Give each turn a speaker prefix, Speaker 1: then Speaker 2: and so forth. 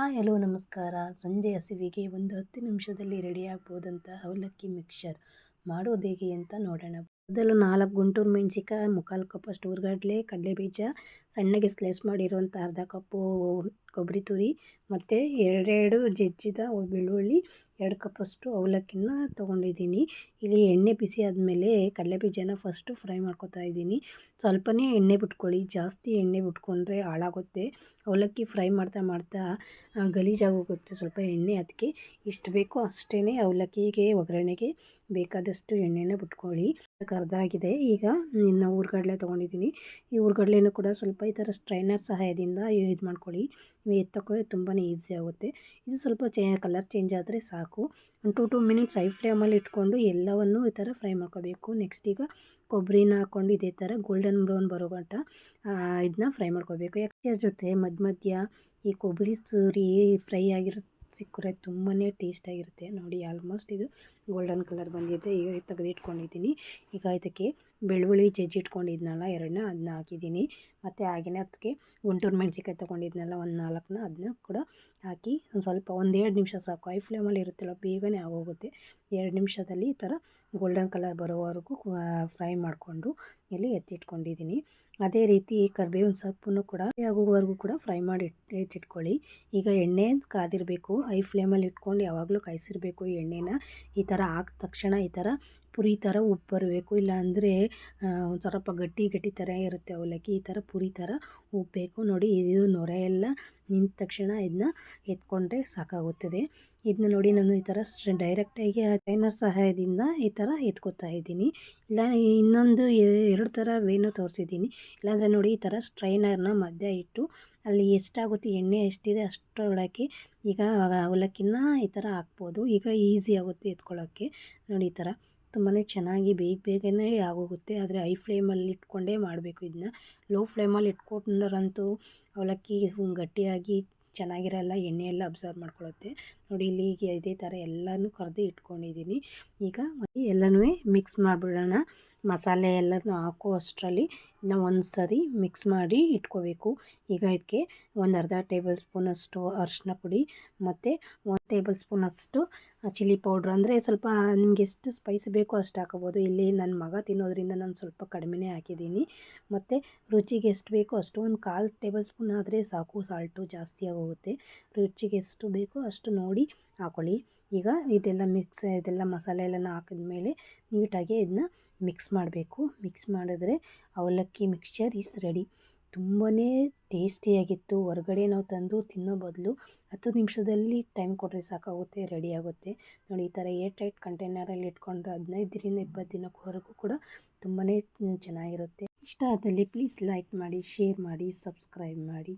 Speaker 1: Hi hello ನಮಸ್ಕಾರ. ಸಂಜೆ ಹಸಿವಿಗೆ ಒಂದು ಹತ್ತು ನಿಮಿಷದಲ್ಲಿ ರೆಡಿ ಅವಲಕ್ಕಿ ಮಿಕ್ಸರ್ ಮಾಡೋದು ಹೇಗೆ ಅಂತ ನೋಡೋಣ. ಮೊದಲು ನಾಲ್ಕು ಗುಂಟೂರು ಮೆಣಸಿಕಾಯಿ ಮುಕ್ಕಾಲು ಕಪ್ಪಷ್ಟು ಹುರ್ಗಡ್ಲೆ ಕಡಲೆ ಬೀಜ ಸಣ್ಣಗೆ ಸ್ಲೈಸ್ ಮಾಡಿರುವಂಥ ಅರ್ಧ ಕಪ್ಪು ಕೊಬ್ಬರಿ ತುರಿ ಮತ್ತು ಎರಡೆರಡು ಜಜ್ಜಿದ ಬೆಳ್ಳುಳ್ಳಿ, ಎರಡು ಕಪ್ಪಷ್ಟು ಅವಲಕ್ಕಿನ ತೊಗೊಂಡಿದ್ದೀನಿ. ಇಲ್ಲಿ ಎಣ್ಣೆ ಬಿಸಿ ಆದಮೇಲೆ ಕಡಲೆಬೀಜನ ಫಸ್ಟು ಫ್ರೈ ಮಾಡ್ಕೊತಾ ಇದ್ದೀನಿ. ಸ್ವಲ್ಪನೇ ಎಣ್ಣೆ ಬಿಟ್ಕೊಳ್ಳಿ, ಜಾಸ್ತಿ ಎಣ್ಣೆ ಬಿಟ್ಕೊಂಡ್ರೆ ಹಾಳಾಗುತ್ತೆ. ಅವಲಕ್ಕಿ ಫ್ರೈ ಮಾಡ್ತಾ ಮಾಡ್ತಾ ಗಲೀಜಾಗೋಗುತ್ತೆ ಸ್ವಲ್ಪ ಎಣ್ಣೆ ಅದಕ್ಕೆ. ಇಷ್ಟು ಬೇಕೋ ಅಷ್ಟೇ ಅವಲಕ್ಕಿಗೆ ಒಗ್ಗರಣೆಗೆ ಬೇಕಾದಷ್ಟು ಎಣ್ಣೆನ ಬಿಟ್ಕೊಳ್ಳಿ. ಕರ್ದಾಗಿದೆ ಈಗ ಇನ್ನು ಊರುಗಡ್ಲೆ ತೊಗೊಂಡಿದ್ದೀನಿ. ಈ ಊರುಗಡ್ಲೆನೂ ಕೂಡ ಸ್ವಲ್ಪ ಈ ಥರ ಸ್ಟ್ರೈನರ್ ಸಹಾಯದಿಂದ ಇದು ಮಾಡ್ಕೊಳ್ಳಿ. ಎತ್ತಕ್ಕೆ ತುಂಬಾ ಈಸಿ ಆಗುತ್ತೆ. ಇದು ಸ್ವಲ್ಪ ಚೇ ಕಲರ್ ಚೇಂಜ್ ಆದರೆ ಸಾಕು. ಒಂದು ಟು ಟು ಮಿನಿಟ್ಸ್ ಐ ಫ್ಲೇಮಲ್ಲಿ ಇಟ್ಕೊಂಡು ಎಲ್ಲವನ್ನು ಈ ಥರ ಫ್ರೈ ಮಾಡ್ಕೋಬೇಕು. ನೆಕ್ಸ್ಟ್ ಈಗ ಕೊಬ್ಬರಿನ ಹಾಕ್ಕೊಂಡು ಇದೇ ಥರ ಗೋಲ್ಡನ್ ಬ್ರೌನ್ ಬರೋ ಗಂಟ ಇದನ್ನ ಫ್ರೈ ಮಾಡ್ಕೋಬೇಕು. ಯಾಕೆ ಜೊತೆ ಮಧ್ಯ ಮಧ್ಯ ಈ ಕೊಬ್ಬರಿ ಸೂರಿ ಫ್ರೈ ಆಗಿರೋ ಸಿಕ್ಕರೆ ತುಂಬಾ ಟೇಸ್ಟಾಗಿರುತ್ತೆ ನೋಡಿ ಆಲ್ಮೋಸ್ಟ್ ಇದು ಗೋಲ್ಡನ್ ಕಲರ್ ಬಂದಿದೆ. ಈಗ ತೆಗೆದಿಟ್ಕೊಂಡಿದ್ದೀನಿ. ಈಗ ಇದಕ್ಕೆ ಬೆಳ್ಳುಳ್ಳಿ ಜಜ್ಜಿಟ್ಕೊಂಡಿದ್ನಲ್ಲ ಎರಡನ್ನ ಅದನ್ನ ಹಾಕಿದ್ದೀನಿ. ಮತ್ತು ಹಾಗೆಯೇ ಅದಕ್ಕೆ ಗುಂಟೂರು ಮೆಣಸಿನ್ಕಾಯಿ ತೊಗೊಂಡಿದ್ನಲ್ಲ ಒಂದು ನಾಲ್ಕನ್ನ ಅದನ್ನ ಕೂಡ ಹಾಕಿ ಒಂದು ಸ್ವಲ್ಪ ಒಂದು ಎರಡು ನಿಮಿಷ ಸಾಕು. ಐ ಫ್ಲೇಮಲ್ಲಿ ಇರುತ್ತಲ್ಲ ಬೇಗನೆ ಆಗೋಗುತ್ತೆ. ಎರಡು ನಿಮಿಷದಲ್ಲಿ ಈ ಥರ ಗೋಲ್ಡನ್ ಕಲರ್ ಬರೋವರೆಗೂ ಫ್ರೈ ಮಾಡಿಕೊಂಡು ಇಲ್ಲಿ ಎತ್ತಿಟ್ಕೊಂಡಿದ್ದೀನಿ. ಅದೇ ರೀತಿ ಕರ್ಬೇವಿನ ಸೊಪ್ಪನ್ನು ಕೂಡ ಆಗೋವರೆಗೂ ಕೂಡ ಫ್ರೈ ಮಾಡಿ ಎತ್ತಿಟ್ಕೊಳ್ಳಿ. ಈಗ ಎಣ್ಣೆ ಕಾದಿರಬೇಕು. ಐ ಫ್ಲೇಮಲ್ಲಿ ಇಟ್ಕೊಂಡು ಯಾವಾಗಲೂ ಕಾಯಿಸಿರಬೇಕು ಈ ಎಣ್ಣೆನ. ಈ ಥರ ಹಾಕಿದ ತಕ್ಷಣ ಈ ಥರ ಪುರಿ ಥರ ಉಪ್ಪು ಬರಬೇಕು, ಇಲ್ಲಾಂದರೆ ಒಂದು ಸ್ವಲ್ಪ ಗಟ್ಟಿ ಗಟ್ಟಿ ಥರ ಇರುತ್ತೆ ಅವಲಕ್ಕಿ, ಈ ಥರ ಪುರಿ ಥರ ಉಪ್ಪಬೇಕು ನೋಡಿ, ಇದು ನೊರೆ ಎಲ್ಲ ನಿಂತ ತಕ್ಷಣ ಇದನ್ನ ಎತ್ಕೊಂಡ್ರೆ ಸಾಕಾಗುತ್ತದೆ. ಇದನ್ನ ನೋಡಿ ನಾನು ಈ ಥರ ಡೈರೆಕ್ಟಾಗಿ ಟ್ರೈನರ್ ಸಹಾಯದಿಂದ ಈ ಥರ ಎತ್ಕೊತಾ ಇದ್ದೀನಿ. ಇಲ್ಲ, ಇನ್ನೊಂದು ಎರಡು ಥರ ವೇನೂ ತೋರಿಸಿದ್ದೀನಿ. ಇಲ್ಲಾಂದರೆ ನೋಡಿ, ಈ ಥರ ಸ್ಟ್ರೈನರ್ನ ಮಧ್ಯ ಇಟ್ಟು, ಅಲ್ಲಿ ಎಷ್ಟಾಗುತ್ತೆ, ಎಣ್ಣೆ ಎಷ್ಟಿದೆ ಅಷ್ಟರೊಳಗೆ ಈಗ ಅವಲಕ್ಕಿನ ಈ ಥರ ಹಾಕ್ಬೋದು. ಈಗ ಈಸಿ ಆಗುತ್ತೆ ಎತ್ಕೊಳ್ಳೋಕ್ಕೆ ನೋಡಿ, ಈ ಥರ. ತುಂಬಾ ಚೆನ್ನಾಗಿ ಬೇಗ ಬೇಗನೆ ಆಗೋಗುತ್ತೆ. ಆದರೆ ಹೈ ಫ್ಲೇಮಲ್ಲಿ ಇಟ್ಕೊಂಡೇ ಮಾಡಬೇಕು ಇದನ್ನ ಲೋ ಫ್ಲೇಮಲ್ಲಿ ಇಟ್ಕೊಂಡ್ರಂತೂ ಅವಲಕ್ಕಿ ಗಟ್ಟಿಯಾಗಿ ಚೆನ್ನಾಗಿರಲ್ಲ ಎಣ್ಣೆ ಎಲ್ಲ ಅಬ್ಸರ್ವ್ ಮಾಡ್ಕೊಳ್ಳುತ್ತೆ. ನೋಡಿ, ಇಲ್ಲಿ ಈಗ ಇದೇ ಥರ ಎಲ್ಲನೂ ಕರೆದು ಇಟ್ಕೊಂಡಿದ್ದೀನಿ. ಈಗ ಎಲ್ಲನೂ ಮಿಕ್ಸ್ ಮಾಡಿಬಿಡೋಣ. ಮಸಾಲೆ ಎಲ್ಲನೂ ಹಾಕೋ ಅಷ್ಟರಲ್ಲಿ ನಾವು ಒಂದು ಸರಿ ಮಿಕ್ಸ್ ಮಾಡಿ ಇಟ್ಕೋಬೇಕು. ಈಗ ಇದಕ್ಕೆ ಒಂದು ಅರ್ಧ ಟೇಬಲ್ ಸ್ಪೂನಷ್ಟು ಅರಿಶಿನ ಪುಡಿ ಮತ್ತು ಒಂದು ಟೇಬಲ್ ಸ್ಪೂನಷ್ಟು ಚಿಲ್ಲಿ ಪೌಡ್ರ್ ಅಂದರೆ ಸ್ವಲ್ಪ ನಿಮ್ಗೆ ಎಷ್ಟು ಸ್ಪೈಸ್ ಬೇಕೋ ಅಷ್ಟು ಹಾಕೋಬೋದು. ಇಲ್ಲಿ ನನ್ನ ಮಗ ತಿನ್ನೋದ್ರಿಂದ ನಾನು ಸ್ವಲ್ಪ ಕಡಿಮೆನೇ ಹಾಕಿದ್ದೀನಿ. ಮತ್ತು ರುಚಿಗೆ ಎಷ್ಟು ಬೇಕೋ ಅಷ್ಟು ಒಂದು ಕಾಲು ಟೇಬಲ್ ಸ್ಪೂನ್ ಆದರೆ ಸಾಕು ಸಾಲ್ಟು ಜಾಸ್ತಿ ಆಗೋಗುತ್ತೆ. ರುಚಿಗೆ ಎಷ್ಟು ಬೇಕೋ ಅಷ್ಟು ನೋಡಿ ಹಾಕ್ಕೊಳ್ಳಿ ಈಗ ಇದೆಲ್ಲ ಮಿಕ್ಸ್ ಇದೆಲ್ಲ ಮಸಾಲೆ ಎಲ್ಲ ಹಾಕಿದ್ಮೇಲೆ ನೀಟಾಗಿ ಇದನ್ನ ಮಿಕ್ಸ್ ಮಾಡಬೇಕು. ಮಿಕ್ಸ್ ಮಾಡಿದ್ರೆ ಅವಲಕ್ಕಿ ಮಿಕ್ಸ್ಚರ್ ಈಸ್ ರೆಡಿ ತುಂಬಾ ಟೇಸ್ಟಿಯಾಗಿತ್ತು ಹೊರಗಡೆ ನಾವು ತಂದು ತಿನ್ನೋ ಬದಲು ಹತ್ತು ನಿಮಿಷದಲ್ಲಿ ಟೈಮ್ ಕೊಟ್ಟರೆ ಸಾಕಾಗುತ್ತೆ ರೆಡಿ ಆಗುತ್ತೆ. ನೋಡಿ, ಈ ಥರ ಏರ್ ಟೈಟ್ ಕಂಟೈನರಲ್ಲಿ ಇಟ್ಕೊಂಡ್ರೆ ಹದಿನೈದರಿಂದ ಇಪ್ಪತ್ತು ದಿನಕ್ಕವರೆಗೂ ಕೂಡ ತುಂಬಾ ಚೆನ್ನಾಗಿರುತ್ತೆ. ಇಷ್ಟ ಆದಲ್ಲಿ ಪ್ಲೀಸ್ ಲೈಕ್ ಮಾಡಿ ಶೇರ್ ಮಾಡಿ ಸಬ್ಸ್ಕ್ರೈಬ್ ಮಾಡಿ.